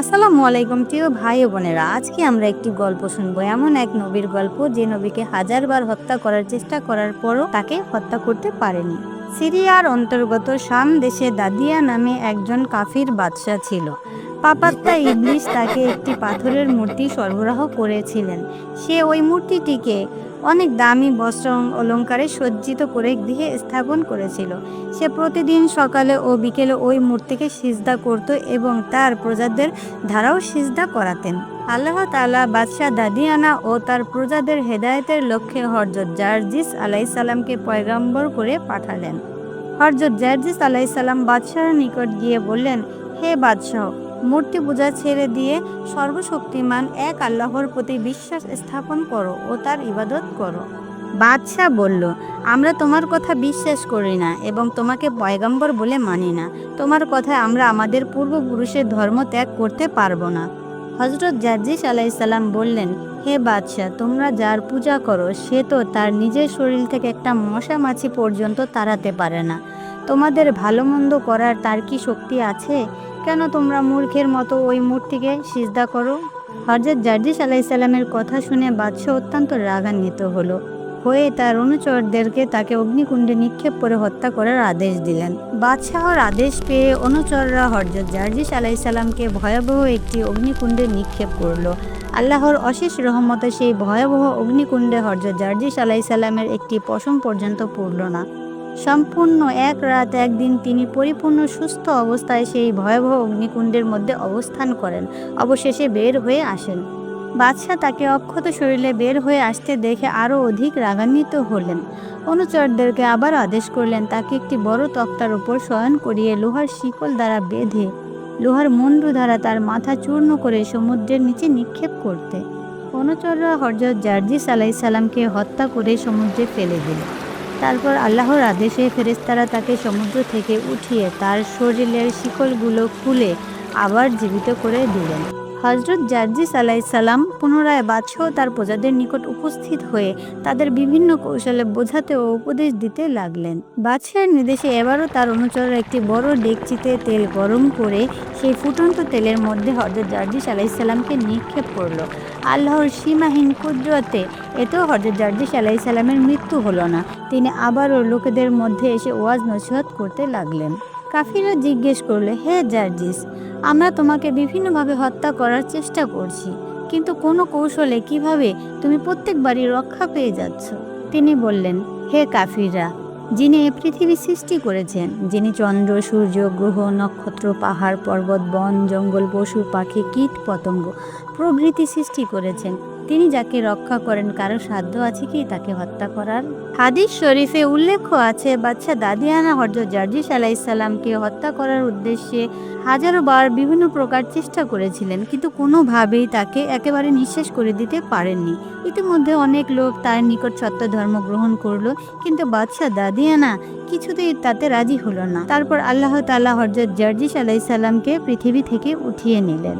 আসসালামু আলাইকুম প্রিয় ভাই বোনেরা। আজকে আমরা একটি গল্প শুনব। এমন এক নবীর গল্প যে নবীকে হাজারবার হত্যা করার চেষ্টা করার পরও তাকে হত্যা করতে পারেনি। সিরিয়ার অন্তর্গত শাম দেশে দাদিয়া নামে একজন কাফির বাদশাহ ছিল। পাপাত্তা ইবলিশ তাকে একটি পাথরের মূর্তি সরবরাহ করেছিলেন। সে ওই মূর্তিটিকে অনেক দামি বস্ত্র অলঙ্কারে সজ্জিত করে গৃহে স্থাপন করেছিল। সে প্রতিদিন সকালে ও বিকেলে ওই মূর্তিকে সিজদা করত এবং তার প্রজাদের ধারাও সিজদা করাতেন। আল্লাহ তালা বাদশাহ দাদিয়ানা ও তার প্রজাদের হেদায়েতের লক্ষ্যে হরজত জার্জিস আলাইসাল্লামকে পয়গাম্বর করে পাঠালেন। হরজত জার্জিস আলাইসাল্লাম বাদশাহর নিকট গিয়ে বললেন, হে বাদশাহ মূর্তি পূজা ছেড়ে দিয়ে সর্বশক্তিমান এক আল্লাহর প্রতি বিশ্বাস স্থাপন করো ও তার ইবাদত করো। বাদশাহ বলল, আমরা তোমার কথা বিশ্বাস করি না এবং তোমাকে পয়গম্বর বলে মানি না। তোমার কথায় আমরা আমাদের পূর্বপুরুষের ধর্ম ত্যাগ করতে পারব না। হজরত জাজিস আলাইসাল্লাম বললেন, হে বাদশাহ, তোমরা যার পূজা করো, সে তো তার নিজের শরীর থেকে একটা মশা মাছি পর্যন্ত তাড়াতে পারে না। তোমাদের ভালো মন্দ করার তার কি শক্তি আছে? কেন তোমরা মূর্খের মতো ওই মূর্তিকে সিজদা করো? হজরত জার্জিস আলাইসাল্লামের কথা শুনে বাদশাহ অত্যন্ত রাগান্বিত হলো। হয়ে তার অনুচরদেরকে তাকে অগ্নিকুণ্ডে নিক্ষেপ করে হত্যা করার আদেশ দিলেন। বাদশাহর আদেশ পেয়ে অনুচররা হরজত জার্জিস আলাইসাল্লামকে ভয়াবহ একটি অগ্নিকুণ্ডে নিক্ষেপ করল। আল্লাহর অশেষ রহমতে সেই ভয়াবহ অগ্নিকুণ্ডে হরজত জার্জিস আলাইসাল্লামের একটি পশম পর্যন্ত পড়ল না। সম্পূর্ণ এক রাত একদিন তিনি পরিপূর্ণ সুস্থ অবস্থায় সেই ভয়াবহ অগ্নিকুণ্ডের মধ্যে অবস্থান করেন। অবশেষে বের হয়ে আসেন। বাদশাহ তাকে অক্ষত শরীরে বের হয়ে আসতে দেখে আরও অধিক রাগান্বিত হলেন। অনুচরদেরকে আবার আদেশ করলেন, তাকে একটি বড় তক্তার উপর শয়ন করিয়ে লোহার শিকল দ্বারা বেঁধে, লোহার মুন্ডু দ্বারা তার মাথা চূর্ণ করে সমুদ্রের নিচে নিক্ষেপ করতে। অনুচররা হরজত জার্জিস আলাইসাল্লামকে হত্যা করে সমুদ্রে ফেলে দিল। তারপর আল্লাহর আদেশে ফেরেস্তারা তাকে সমুদ্র থেকে উঠিয়ে তার শরীরের শিকলগুলো খুলে আবার জীবিত করে দিলেন। হজরত জার্জিস আলাইসাল্লাম পুনরায় বাদশাহ তার প্রজাদের নিকট উপস্থিত হয়ে তাদের বিভিন্ন কৌশলে বোঝাতে ও উপদেশ দিতে লাগলেন। বাদশাহের নির্দেশে এবারও তার অনুচররা একটি বড় ডেকচিতে তেল গরম করে সেই ফুটন্ত তেলের মধ্যে হজরত জার্জিস আলাইসাল্লামকে নিক্ষেপ করল। আল্লাহর সীমাহীন কুদরতে এতেও হজরত জার্জিস আলাইসাল্লামের মৃত্যু হলো না। তিনি আবারও লোকেদের মধ্যে এসে ওয়াজ নসিহত করতে লাগলেন। কাফিরা জিজ্ঞেস করলে, হে জার্জিস আমরা তোমাকে বিভিন্নভাবে হত্যা করার চেষ্টা করছি, কিন্তু কোনো কৌশলে কীভাবে তুমি প্রত্যেকবারই রক্ষা পেয়ে যাচ্ছ? তিনি বললেন, হে কাফিররা, যিনি এ পৃথিবী সৃষ্টি করেছেন, যিনি চন্দ্র, সূর্য, গ্রহ, নক্ষত্র, পাহাড়, পর্বত, বন, জঙ্গল, পশু, পাখি, কীট, পতঙ্গ প্রভৃতি সৃষ্টি করেছেন তিনি যাকে রক্ষা করেন, কারও সাধ্য আছে কি তাকে হত্যা করার? হাদিস শরীফে উল্লেখ আছে বাচ্চা দাদিয়ানা হরজত জার্জিস আলাইসাল্লামকে হত্যা করার উদ্দেশ্যে হাজারো বার বিভিন্ন প্রকার চেষ্টা করেছিলেন, কিন্তু কোনোভাবেই তাকে একেবারে নিঃশেষ করে দিতে পারেননি। ইতিমধ্যে অনেক লোক তার নিকট সত্য ধর্ম গ্রহণ করল, কিন্তু বাদশাহ দাদিয়ানা কিছুতেই তাতে রাজি হলো না। তারপর আল্লাহ তাআলা হরজত জার্জিস আলাইসাল্লামকে পৃথিবী থেকে উঠিয়ে নিলেন।